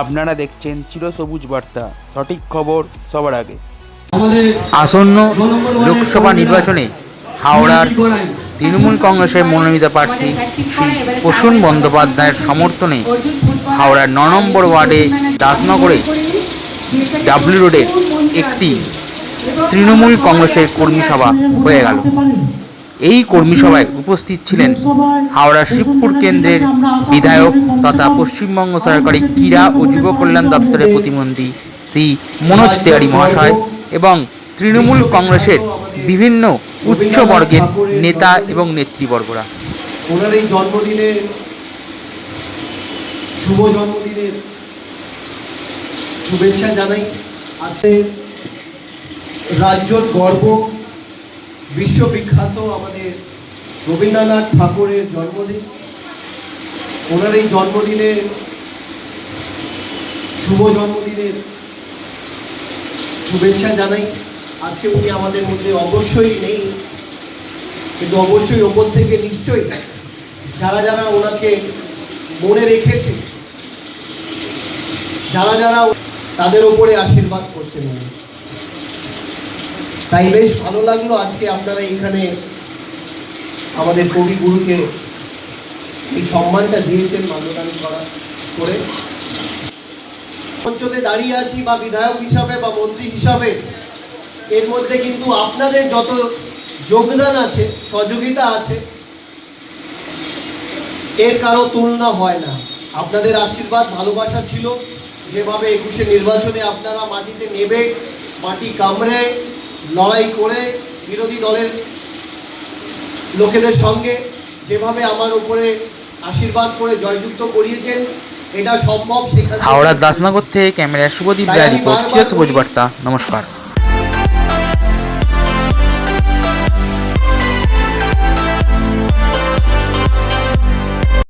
আপনারা দেখছেন চিরসবুজ বার্তা। সঠিক খবর সবার আগে। আসন্ন লোকসভা নির্বাচনে হাওড়ার তৃণমূল কংগ্রেসের মনোনীত প্রার্থী শ্রী প্রসূন বন্দ্যোপাধ্যায়ের সমর্থনে হাওড়ার ন নম্বর ওয়ার্ডে দাসনগরে ডাব্লিউ রোডের একটি তৃণমূল কংগ্রেসের কর্মী সভা হয়ে গেল। এই কর্মী সভায় উপস্থিত ছিলেন হাওড়া শিবপুর কেন্দ্রের বিধায়ক তথা পশ্চিমবঙ্গ সরকারি ক্রীড়া ও যুব কল্যাণ দপ্তরের প্রতিমন্ত্রী শ্রী মনোজ তেওয়ারি মহাশয় এবং তৃণমূল কংগ্রেসের বিভিন্ন উচ্চবর্গের নেতা এবং নেতৃবর্গরা। ওনার এই জন্মদিনে, শুভ জন্মদিনের শুভেচ্ছা জানাই। আজকে রাজ্যর গর্ব বিশ্ববিখ্যাত আমাদের রবীন্দ্রনাথ ঠাকুরের জন্মদিন। ওনার এই জন্মদিনে, শুভ জন্মদিনের শুভেচ্ছা জানাই। আজকে উনি আমাদের মধ্যে অবশ্যই নেই, কিন্তু অবশ্যই ওপর থেকে নিশ্চয়ই। যারা যারা ওনাকে মনে রেখেছে, যারা যারা তাদের ওপরে আশীর্বাদ করছেন উনি। তাই বেশ ভালো লাগল আজকে আপনারা এখানে আমাদের কবিগুরুকে এই সম্মানটা দিয়েছেন মাল্যদান করা করে। অঞ্চলে দাঁড়িয়ে আছি বা বিধায়ক হিসাবে বা মন্ত্রী হিসাবে, এর মধ্যে কিন্তু আপনাদের যত যোগদান আছে, সহযোগিতা আছে, এর কারও তুলনা হয় না। আপনাদের আশীর্বাদ, ভালোবাসা ছিল। যেভাবে একুশে নির্বাচনে আপনারা মাটিতে নেবে, মাটি কামড়ে লড়াই করে বিরোধী দলের লোকেদের সঙ্গে যেভাবে আমার উপরে আশীর্বাদ করে জয়যুক্ত করিয়েছেন এটা সম্ভব সেখানে হাওড়ার দাসনগর থেকে ক্যামেরা শুভদীপ বিহারী রিপোর্ট বার্তা নমস্কার।